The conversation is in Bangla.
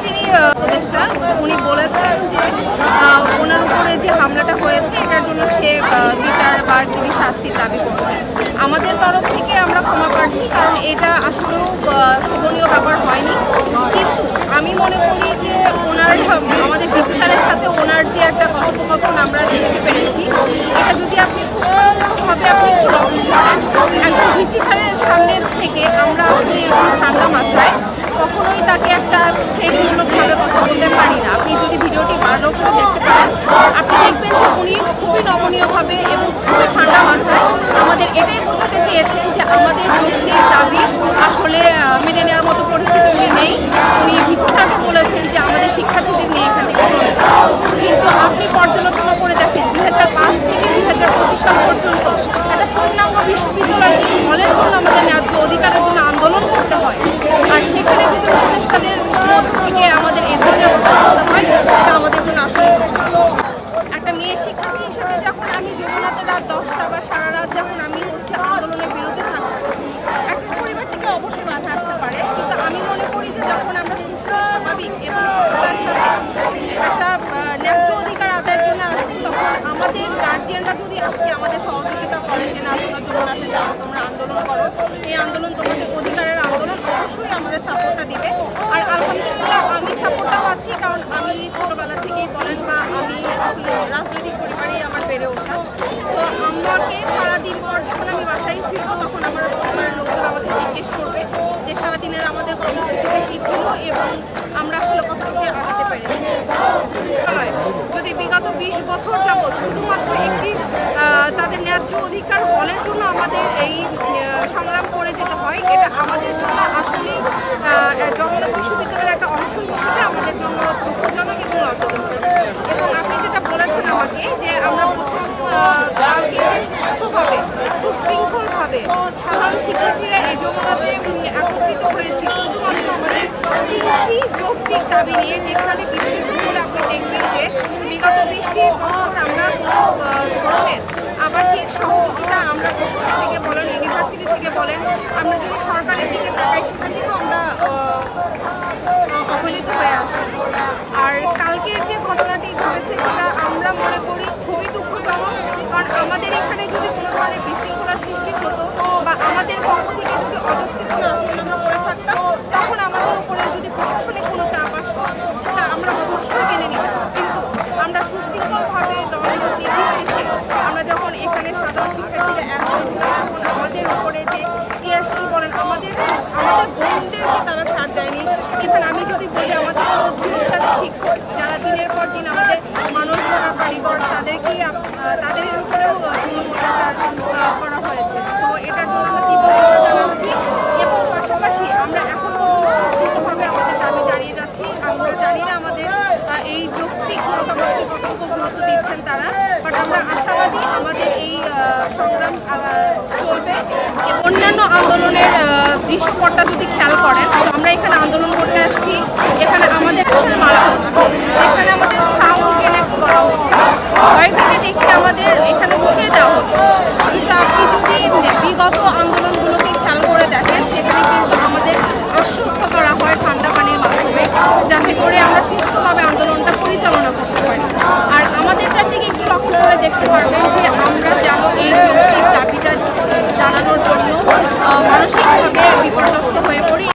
শ্রেণি উপদেষ্টা, উনি বলেছেন যে ওনার উপরে যে হামলাটা হয়েছে, এটার জন্য সে বিচার বা তিনি শাস্তির দাবি করছেন। আমাদের তরফ থেকে আমরা ক্ষমা প্রার্থী, কারণ এটা আসলেও শোভনীয় ব্যাপার হয়নি। কিন্তু আমি মনে করি যে ওনার আমাদের পিসি স্যারের সাথে ওনার যে একটা কথোপকথন আমরা দেখতে পেরেছি এটা যদি আপনি ভাবে আপনি একটু লক্ষ্য করেন একজন ভিসি স্যারের সামনের থেকে আমরা আসলে এরকম ঠান্ডা মাথায় কখনোই একটা থ্রেটমূলকভাবে কথা বলতে পারি না। আপনি যদি ভিডিওটি ভালো করে দেখতে পারেন, আপনি দেখবেন যে উনি খুবই নমনীয়ভাবে এবং খুবই ঠান্ডা মাথায় আমাদের এটাই বোঝাতে চেয়েছেন যে আমাদের যৌক্তিক দাবি আসলে মেনে নেওয়ার মতো পরিস্থিতি উনি নেই। উনি ভিসি বলেছেন যে আমাদের শিক্ষার্থীদের নিয়ে এখান থেকে চলে যান। কিন্তু আপনি পর্যালোচনা করে দেখেন, দুই হাজার পাঁচ থেকে দুই হাজার পঁচিশ সাল পর্যন্ত একটা পূর্ণাঙ্গ বিশ্ববিদ্যালয় হলের জন্য আমাদের ন্যায্য অধিকারের জন্য আন্দোলন করতে হয়, আর সেখানে যদি উপদেষ্টাদের মধ্য থেকে আমাদের এ ধরনের কথা বলতে হয় এটা আমাদের জন্য আসলে দুঃখ। একটা মেয়ে শিক্ষার্থী হিসেবে যখন আমি যমুনাতে রাত দশটা বা সারা রাত যখন আমি হচ্ছে আন্দোলনের বিরুদ্ধে থাকব একটা পরিবার থেকে অবশ্যই বাধা আসতে পারে কিন্তু আমি মনে করি যে যখন আমরা সুস্থ স্বাভাবিক এবং সততার সাথে একটা আহ, ন্যায্য অধিকার আদায়ের জন্য আসব তখন আমাদের গার্জিয়ানরা যদি আজকে আমাদের সহযোগিতা করে যে না, তোমরা যমুনাতে যাও, তোমরা আন্দোলন করো। এই আন্দোলন তোমাদের অধিকারের আন্দোলন অবশ্যই আমাদের সাপোর্টটা দিবে। আর আলহামদুলিল্লাহ আমি সাপোর্টটা পাচ্ছি কারণ আমি ছোটোবেলা থেকেই বলেন বা আমি আসলে রাজনৈতিক পরিবারেই আমার বেড়ে ওঠা তো আমাকে সারাদিন পর যখন আমি বাসায় ফিরবো তখন আমার পরিবারের লোকজন আমাকে জিজ্ঞেস করবে যে সারাদিনের আমাদের কর্মসূচিটা কী ছিল এবং আমরা আসলে কতটুকু আগাতে পেরেছি বিদ্যালয় যদি বিগত বিশ বছর যাবৎ শুধুমাত্র একটি আহ, তাদের ন্যায্য অধিকার বলের জন্য আমাদের এই সংগ্রাম করে যেতে হয়। এটা আমাদের জন্য আসলে জগন্নাথ বিশ্ববিদ্যালয়ের একটা অংশ হিসেবে আমাদের জন্য দুঃখজনক এবং লজ্জাজনক। এবং আপনি যেটা বলেছেন আমাকে যে আমরা প্রথম কালকে যে সুষ্ঠুভাবে সুশৃঙ্খলভাবে সাধারণ শিক্ষার্থীরা এই উম, একত্রিত হয়েছি শুধুমাত্র আমাদের তিনটি যৌক্তিক দাবি নিয়ে যেখানে বিশ্লেষণ করে আপনি দেখবেন যে বিগত বিশটি বছর আমরা কোনো ধরনের আবাসিক সহযোগিতা আমরা প্রশাসন থেকে বলেন ইউনিভার্সিটি থেকে বলেন, আমরা যদি সরকারের দিকে তাকাই, সেখান থেকেও আমরা আহ, অবহেলিত হয়ে আসছি আর কালকের যে ঘটনাটি ঘটেছে সেটা আমরা মনে করি খুবই দুঃখজনক কারণ আমাদের এখানে যদি কোনো ধরনের বিশৃঙ্খলার সৃষ্টি হতো বা আমাদের পক্ষ থেকে যদি অযৌক্তিক কোনো আচরণ আমরা করে থাকতাম তখন আমাদের উপরে যদি প্রশাসনিক কোনো চাপ আসতো সেটা আমরা অবশ্যই মেনে নিতাম কিন্তু আমরা সুশৃঙ্খলভাবে দল নির্বিশেষে আমরা যখন এখানে সাধারণ শিক্ষার্থীরা এক হয়েছিলাম তখন আমাদের উপরে যে টিয়ারশিল বলেন আমাদের আমাদের বোনদেরকে তারা ছাড় দেয়নি ইভেন আমি যদি বলি আমাদের চৌধুরী যারা শিক্ষক যারা দিনের পর দিন আমাদের মানুষ করার কারিগর তাদেরকেই আপ- আহ, তাদের উপরেও আহ, জুলুম অত্যাচার আহ, করা হয়েছে তো এটার জন্য আমরা তীব্র নিন্দা জানাচ্ছি এবং পাশাপাশি আমরা এখন পর্যন্ত সুশৃঙ্খলভাবে আমাদের দাবি জানিয়ে যাচ্ছি আমরা জানি না আমাদের এই যৌক্তিক মতামতকে কত গুরুত্ব দিচ্ছেন তারা। বাট আমরা আশাবাদী আমাদের এই সংগ্রাম চলবে। অন্যান্য আন্দোলনের দৃশ্যপটটা যদি খেয়াল করেন আমরা আমরা Agora deixa o ar bem